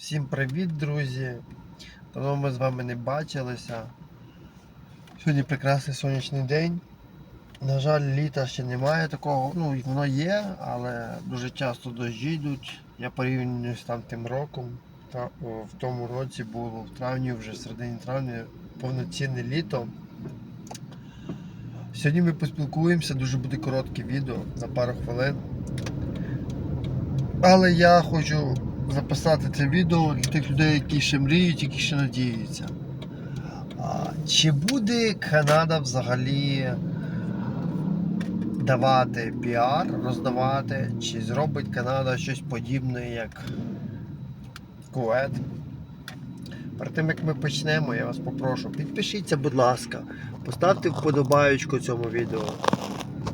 Всім привіт, друзі! Давно ми з вами не бачилися. Сьогодні прекрасний сонячний день. На жаль, літа ще немає такого. Ну, воно є, але дуже часто дощі йдуть. Я порівнюю з там тим роком. Та, в тому році було в травні, вже в середині травня, повноцінне літо. Сьогодні ми поспілкуємося, дуже буде коротке відео на пару хвилин. Але я хочу записати це відео для тих людей, які ще мріють, які ще надіються. Чи буде Канада взагалі давати піар, роздавати, чи зробить Канада щось подібне, як Кует? Перед тим як ми почнемо, я вас попрошу, підпишіться, будь ласка, поставте вподобаючку цьому відео.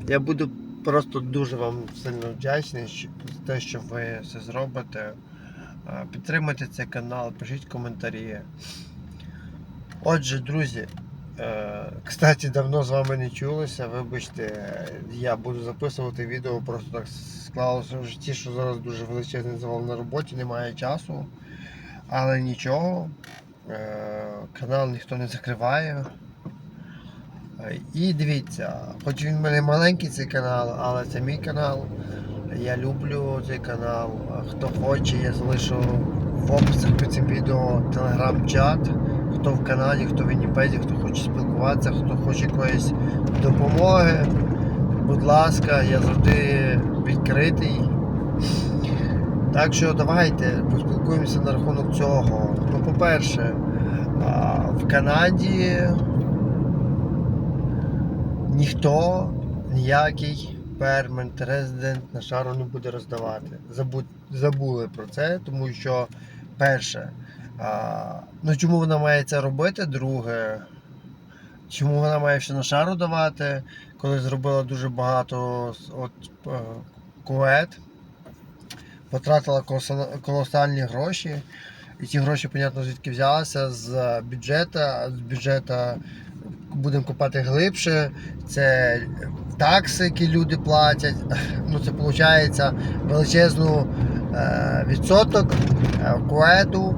Я буду просто дуже вам сильно вдячний за те, що ви це зробите. Е, Підтримайте цей канал, пишіть коментарі. Отже, друзі, е, кстати, давно з вами не чулися. Вибачте, я буду записувати відео, просто так склалося в житті, що зараз дуже величезний завал на роботі, немає часу. Але нічого, е, канал ніхто не закриває. І дивіться, хоч він в мене маленький цей канал, але це мій канал. Я люблю цей канал. Хто хоче, я залишу в описах під цим відео телеграм-чат. Хто в Канаді, хто в Вінніпезі, хто хоче спілкуватися, хто хоче якоїсь допомоги. Будь ласка, я завжди відкритий. Так що давайте поспілкуємося на рахунок цього. Ну, по-перше, в Канаді ніхто ніякий пермент, резидент на шару не буде роздавати. Забу- забули про це, тому що перше, а, ну чому вона має це робити? Друге, чому вона має ще на шару давати, коли зробила дуже багато от е, кует, потратила колосальні гроші. І ті гроші, понятно, звідки взялися з бюджету, з бюджету будемо копати глибше. Це такси, які люди платять. Ну, це виходить величезну е, відсоток е, куету,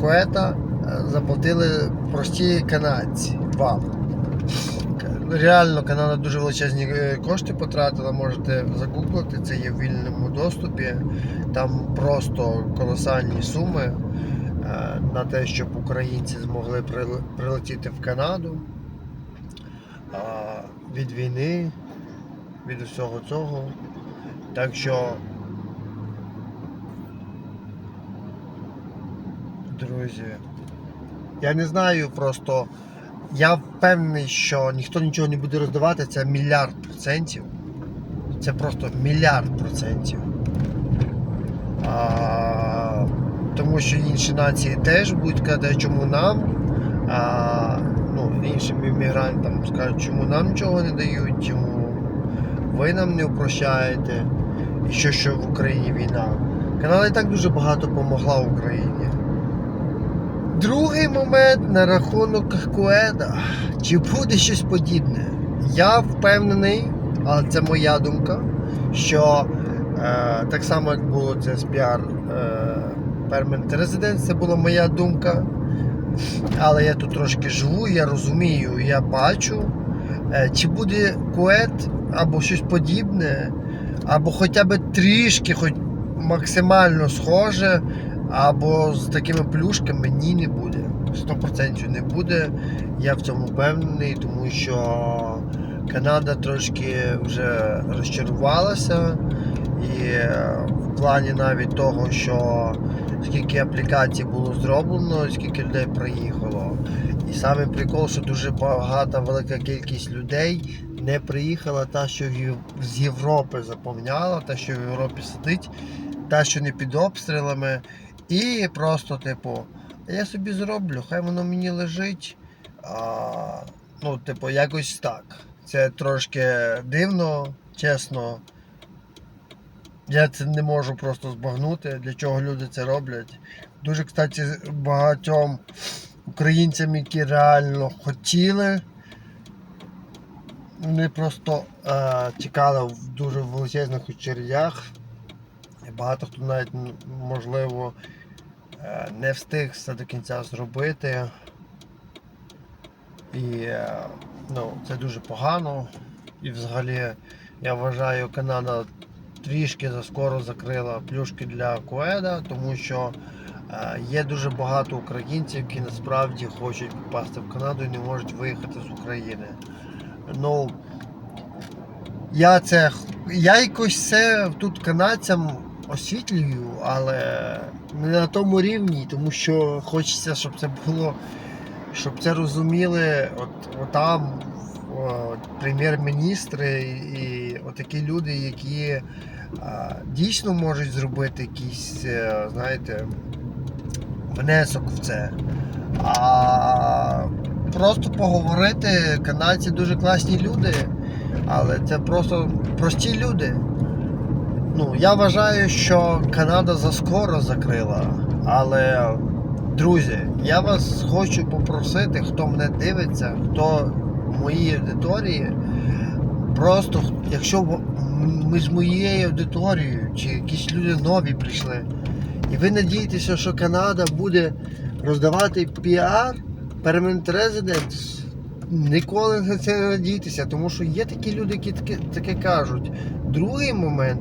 куета е, заплатили прості канадці вам. Реально Канада дуже величезні кошти потратила, можете загуглити, це є в вільному доступі. Там просто колосальні суми на те, щоб українці змогли прил- прилетіти в Канаду від війни, від усього цього. Так що, друзі, я не знаю просто. Я впевнений, що ніхто нічого не буде роздавати, це мільярд процентів. Це просто мільярд процентів. А, тому що інші нації теж будуть казати, чому нам. А, ну, іншим іммігрантам скажуть, чому нам нічого не дають, чому ви нам не упрощаєте, і що, що в Україні війна. Канада і так дуже багато допомогла Україні. Другий момент на рахунок Куеда. Чи буде щось подібне? Я впевнений, але це моя думка, що е, так само, як було це з піар е, Permanent Residence, це була моя думка. Але я тут трошки живу, я розумію, я бачу, чи буде кует або щось подібне, або хоча б трішки, хоч максимально схоже, або з такими плюшками ні не буде. 100% не буде. Я в цьому впевнений, тому що Канада трошки вже розчарувалася. І е, плані навіть того, що скільки аплікацій було зроблено, скільки людей приїхало. І саме прикол, що дуже багата велика кількість людей не приїхала, та, що з Європи заповняла, та, що в Європі сидить, та, що не під обстрілами. І просто, типу, я собі зроблю, хай воно мені лежить. А, ну, типу, якось так. Це трошки дивно, чесно. Я це не можу просто збагнути, для чого люди це роблять. Дуже, кстати, багатьом українцям, які реально хотіли, вони просто е, чекали в дуже величезних очередях. Багато хто навіть можливо е, не встиг все до кінця зробити. І е, ну, це дуже погано. І взагалі я вважаю, Канада трішки заскоро закрила плюшки для Куеда, тому що е, є дуже багато українців, які насправді хочуть попасти в Канаду і не можуть виїхати з України. Ну, я це я якось це тут канадцям освітлюю, але не на тому рівні, тому що хочеться, щоб це було, щоб це розуміли от, от, прем'єр-міністри і отакі люди, які дійсно можуть зробити якийсь, е, знаєте, внесок в це. А просто поговорити, канадці дуже класні люди, але це просто прості люди. Ну, я вважаю, що Канада заскоро закрила. Але, друзі, я вас хочу попросити, хто мене дивиться, хто моїй аудиторії, просто якщо в- між моєю аудиторією чи якісь люди нові прийшли, і ви надієтеся, що Канада буде роздавати піар, permanent residence, ніколи на це не надійтеся, тому що є такі люди, які таке, таке кажуть. Другий момент.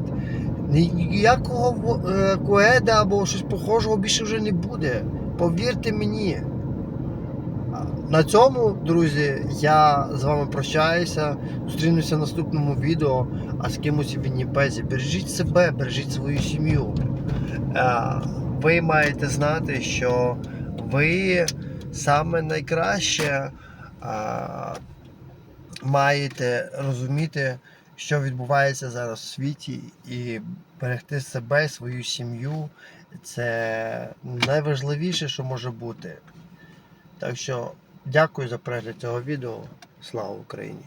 Ніякого е, коеда або щось похожого більше вже не буде. Повірте мені. На цьому, друзі, я з вами прощаюся. Зустрінуся в наступному відео, а з кимось у Вінніпезі. Бережіть себе, бережіть свою сім'ю. Е, Ви маєте знати, що ви саме найкраще маєте розуміти, що відбувається зараз у світі, і берегти себе, свою сім'ю це найважливіше, що може бути. Так що дякую за перегляд цього відео. Слава Україні!